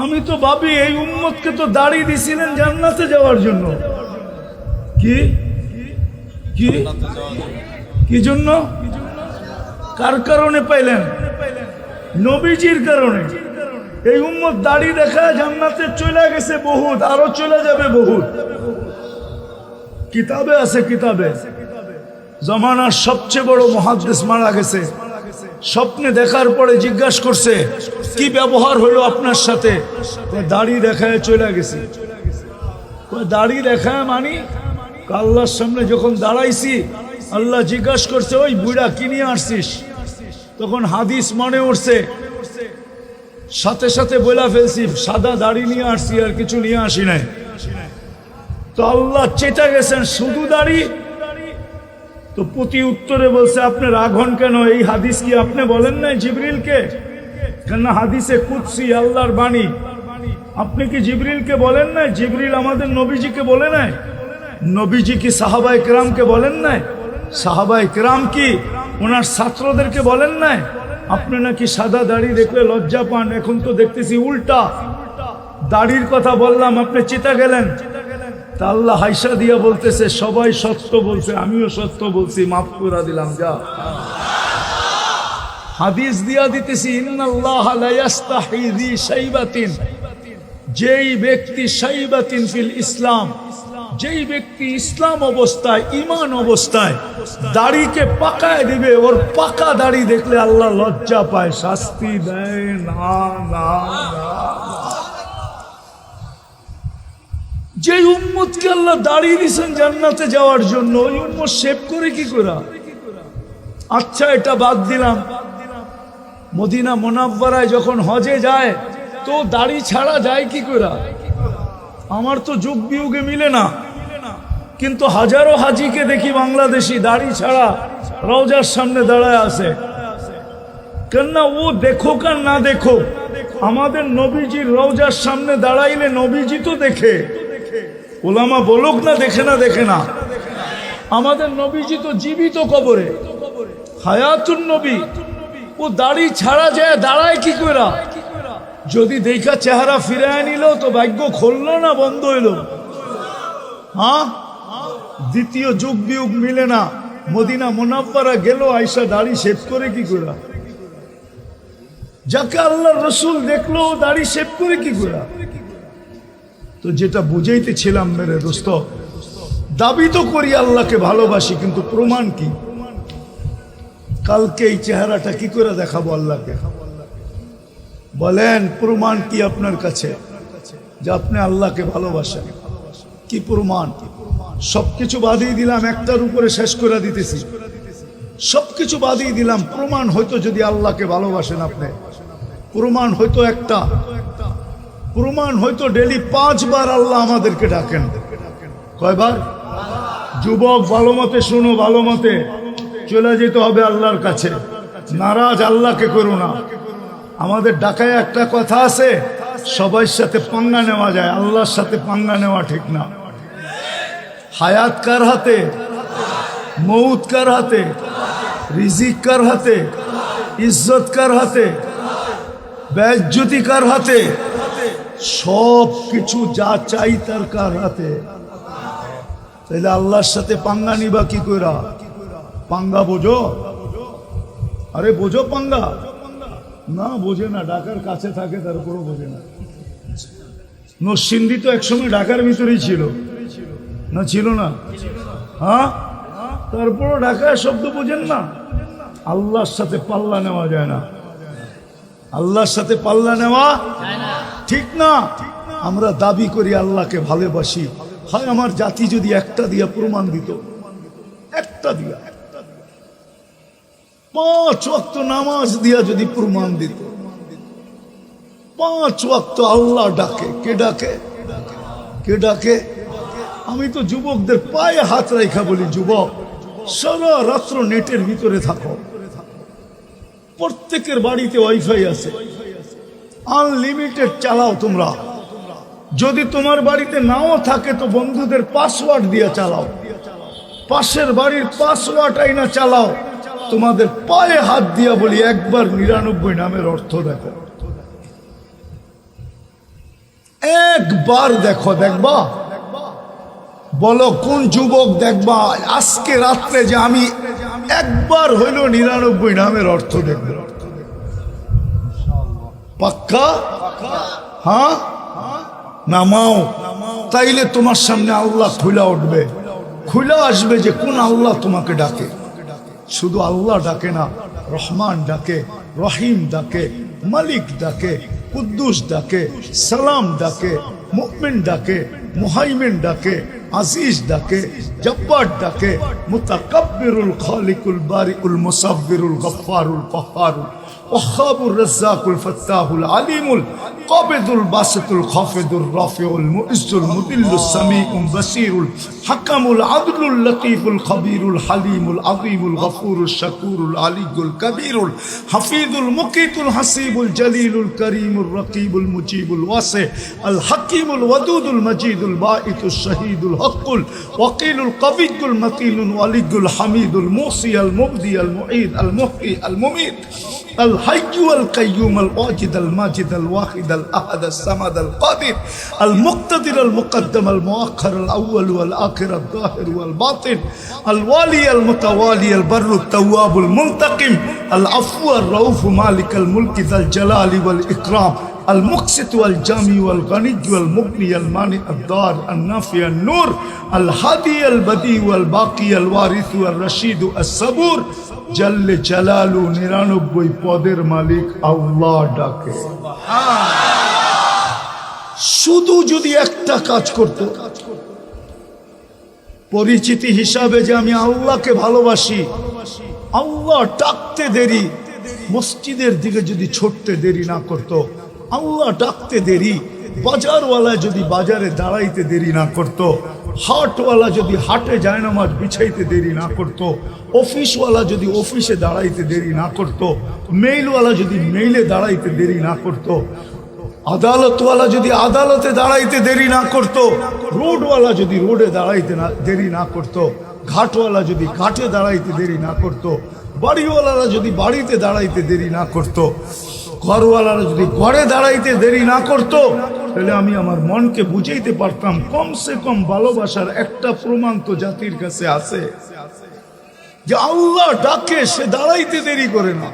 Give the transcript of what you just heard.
আমি তো ভাবি এই উম্মতকে তো দাড়ি দিছিলেন জান্নাতে যাওয়ার জন্য। কি? কি? কি জন্য? কার কারণে পাইলেন? নবীজির কারণে। এই উম্মত দাড়ি দেখা জান্নাতে চলে গেছে বহুত, আরও চলে যাবে বহুত। কিতাবে আছে কিতাবে। জমানার সবচেয়ে বড় মহাদ্দেশ মারা গেছে। স্বপ্নে দেখার পরে জিজ্ঞাসা করছে, কি ব্যবহার হলো আপনার সাথে? দাড়ি দেখায় চলে গেছে। দাড়ি দেখায় মানি? আল্লাহর সামনে যখন দাঁড়াইছি, আল্লাহ জিজ্ঞাসা করছে, ওই বুড়া কি নিয়ে আসছিস? তখন হাদিস মনে উঠছে, সাথে সাথে বলে ফেলছি, সাদা দাড়ি নিয়ে আসছি আর কিছু নিয়ে আসি নাই। তো আল্লাহ চেটা গেছেন, শুধু দাড়ি তো প্রতি উত্তরে বলছে, আপনি রাঘন কেন? এই হাদিস কি আপনি বলেন নাই জিবরিলকে? কেন হাদিসে কুৎসি আল্লাহর বাণী। আপনি কি জিবরিলকে বলেন নাই? জিবরিল আমাদের নবীজিকে বলে নাই? নবীজি কি সাহাবাই কেরামকে বলেন নাই? সাহাবাই কেরাম কি ওনার ছাত্রদেরকে বলেন নাই? আপনি নাকি সাদা দাড়ি দেখলে লজ্জা পান? এখন তো দেখতেছি উল্টা। দাড়ির কথা বললাম, আপনি চিতা গেলেন। তা আল্লাহ হাইসা দিয়া বলতেছে, সবাই সত্য বলছে, আমিও সত্য বলছি, মাফ করে দিলাম, যা। হাদিস দিয়া দিতেছি যেই ব্যক্তি সাইবাতিন ফিল ইসলাম, যেই ব্যক্তি ইসলাম অবস্থায় ইমান অবস্থায়, দাড়িকে পাকায় দিবে, ওর পাকা দাড়ি দেখলে আল্লাহ লজ্জা পায়, শাস্তি দেয়, না না না। যে উম্মতকে আল্লাহ দাঁড়িয়ে দিয়েছেন জান্নাতে যাওয়ার জন্য, ওই উম্মত সেভ করে কি করা? আচ্ছা এটা বাদ দিলাম। মদিনা মোনাব্বারায় যখন হজে যায়, তো দাড়ি ছাড়া যায় কি করা? আমার তো যুগ বিয়োগে মিলে না। কিন্তু হাজারো হাজিকে দেখি বাংলাদেশি দাড়ি ছাড়া রওজার সামনে দাঁড়ায় আছে। কেননা ও দেখো আর না দেখো আমাদের নবীজির রওজার সামনে দাঁড়াইলে নবীজি তো দেখে। ওলামা বলুক না, দেখে না দেখে না। আমাদের নবীজি তো জীবিত কবরে। হায়াতুন নবী। ও দাড়ি ছাড়া যায়, দাঁড়ায় কি করে যদি দেখা চেহারা ফিরায় নিল, তো ভাগ্য খুললো না, বন্ধ হইল। হ্যাঁ? দ্বিতীয় যুগ বিয়োগ মিলে না। মদিনা মোনাব্বারা গেল, আইসা দাড়ি শেভ করে কি করে যাকে আল্লাহ রসুল দেখল, দাড়ি শেভ করে কি করে তো যেটা বুঝাইতেছিলাম, মেরে দোস্ত, দাবি তো করি আল্লাহকে ভালোবাসি, কিন্তু প্রমাণ কি? কালকে এই চেহারাটা কি করে দেখাবো আল্লাহকে? বলেন, প্রমাণ কি আপনার কাছে? যে আপনি আল্লাহকে ভালোবাসেন। কি প্রমাণ? সবকিছু বাদিয়ে দিলাম, একটার উপরে শেষ করে দিতেছি। সবকিছু বাদিয়ে দিলাম, প্রমাণ হয়তো যদি আল্লাহকে ভালোবাসেন আপনি। প্রমাণ হয়তো একটা। প্রমাণ হয়তো ডেলি পাঁচবার আল্লাহ আমাদেরকে ডাকেন। কয়বার? যুবক, ভালো মতে শুনো, ভালো মতে চলে যেতে হবে আল্লাহর কাছে। নারাজ আল্লাহকে করো না। আমাদের ডাকায় একটা কথা আছে, সবার সাথে পাঙ্গা নেওয়া যায়, আল্লাহর সাথে পাঙ্গা নেওয়া ঠিক না। হায়াত কার হাতে? মৌত কার হাতে? রিজিক কার হাতে? ইজ্জত কার হাতে? ব্যাজ্যতি কার হাতে? সব কিছু যা চাই তার কার হাতে? তাহলে আল্লাহর সাথে পাঙ্গা নিবা কি কইরা? পাঙ্গা বোঝো? আরে বোঝো পাঙ্গা? না, বোঝে না, ঢাকার কাছে থাকে, তারপরও বোঝে না। নরসিংদী তো একসময় ঢাকার ভিতরেই ছিল। না ছিল না? হ্যাঁ? তারপরও ঢাকায় শব্দ বোঝেন না। আল্লাহর সাথে পাল্লা নেওয়া যায় না। আল্লাহর সাথে পাল্লা নেওয়া ঠিক না? আমরা দাবি করি আল্লাহকে ভালোবাসি। হয় আমার জাতি যদি একটা দিয়া প্রমাণ দিত। একটা দিয়া। পাঁচ ওয়াক্ত নামাজ দিয়া যদি প্রমাণ দিত। পাঁচ ওয়াক্ত আল্লাহ ডাকে। কে ডাকে? কে ডাকে? আমি তো যুবকদের পায়ে হাত রেখা বলি, যুবক, সারা রাত্র নেটের ভিতরে থাকো। প্রত্যেকের বাড়িতে ওয়াইফাই আছে। আনলিমিটেড চালাও তোমরা। যদি তোমার বাড়িতে নাও থাকে তো বন্ধুদের পাসওয়ার্ড দিয়ে চালাও। পাশের বাড়ির পাসওয়ার্ড আইনা চালাও। তোমাদের পায়ে হাত দিয়া বলি একবার নিরানব্বই নামের অর্থ দেখো। একবার দেখো, দেখবা? বলো, কোন যুবক দেখবা? আজকে রাত্রে যে আমি একবার হইল নিরানব্বই নামের অর্থ দেখব। পাক্কা? হ্যাঁ? নামাও। তাইলে তোমার সামনে আল্লাহ খুলা উঠবে। খুলা আসবে যে কোন আল্লাহ তোমাকে ডাকে। শুধু আল্লাহ ডাকে না, রহমান ডাকে, রহিম ডাকে, মালিক ডাকে, কুদ্দুস ডাকে, সালাম ডাকে মুমিন ডাকে, মুহাইমিন ডাকে, আজিজ ডাকে, জব্বার ডাকে, মুতাকাব্বিরুল খালিকুল বারিকুল মুসাব্বিরুল গফফারুল কহ্হারুল ওয়াহাবুর রাজ্জাকুল ফাত্তাহুল আলিমুল, কাবিদুল বাসিতুল খাফিদুল রাফিউল মুইজ্জুল মুদিল্লুস সামিউল বাসিরুল, হাকামুল আদলুল লতীফুল খবীরুল হালিমুল আযীমুল গফুরুল শাকুরুল আলিগুল কবীরুল, হাফিজুল মুকিতুল হাসিবুল জলিলুল করিমুল রকিবুল মুজিবুল ওয়াসি الحكيم الودود المجيد البائت الشهيد الحق الوكيل القوي المتين الولي الحميد الموصي المبدي المعيد المحيي المميت الحي والقيوم الواجد الماجد الواحد الأحد الصمد القادر المقتدر المقدم المؤخر الأول والآخر الظاهر والباطن الوالي المتوالي البر التواب المنتقم العفو الرؤوف مالك الملك ذا الجلال والإكرام المقسط والجامي والغني والمغني المانع الدار النافع النور الهادي البديع والباقي الوارث والرشيد الصبور জাল্লে জালালু নিরানব্বই পদের মালিক আল্লাহ ডাকে শুধু যদি একটা কাজ করত পরিচিতি হিসাবে যে আমি আল্লাহকে ভালোবাসি আল্লাহ ডাকতে দেরি মসজিদের দিকে যদি ছুটতে দেরি না করত আল্লাহ ডাকতে দেরি। বাজারওয়ালা যদি বাজারে দাঁড়াইতে দেরি না করত, হাটওয়ালা যদি হাটে যায় নামাজ বিছাইতে দেরি না করত, অফিসওয়ালা যদি অফিসে দাঁড়াইতে দেরি না করত, মেইলওয়ালা যদি মেইলে দাঁড়াইতে দেরি না করত, আদালতওয়ালা যদি আদালতে দাঁড়াইতে দেরি না করত, রোডওয়ালা যদি রোডে দাঁড়াইতে না, দেরি না করত, ঘাটওয়ালা যদি ঘাটে দাঁড়াইতে দেরি না করত, বাড়িওয়ালারা যদি বাড়িতে দাঁড়াইতে দেরি না করত ঘরওয়ালারা যদি ঘরে দাঁড়াইতে দেরি না করতো, তাহলে আমি আমার মনকে বুঝাইতে পারতাম, কমসে কম ভালোবাসার একটা প্রমাণ তো জাতির কাছে আছে। যে আল্লাহ ডাকে, সে দাঁড়াইতে দেরি করে না।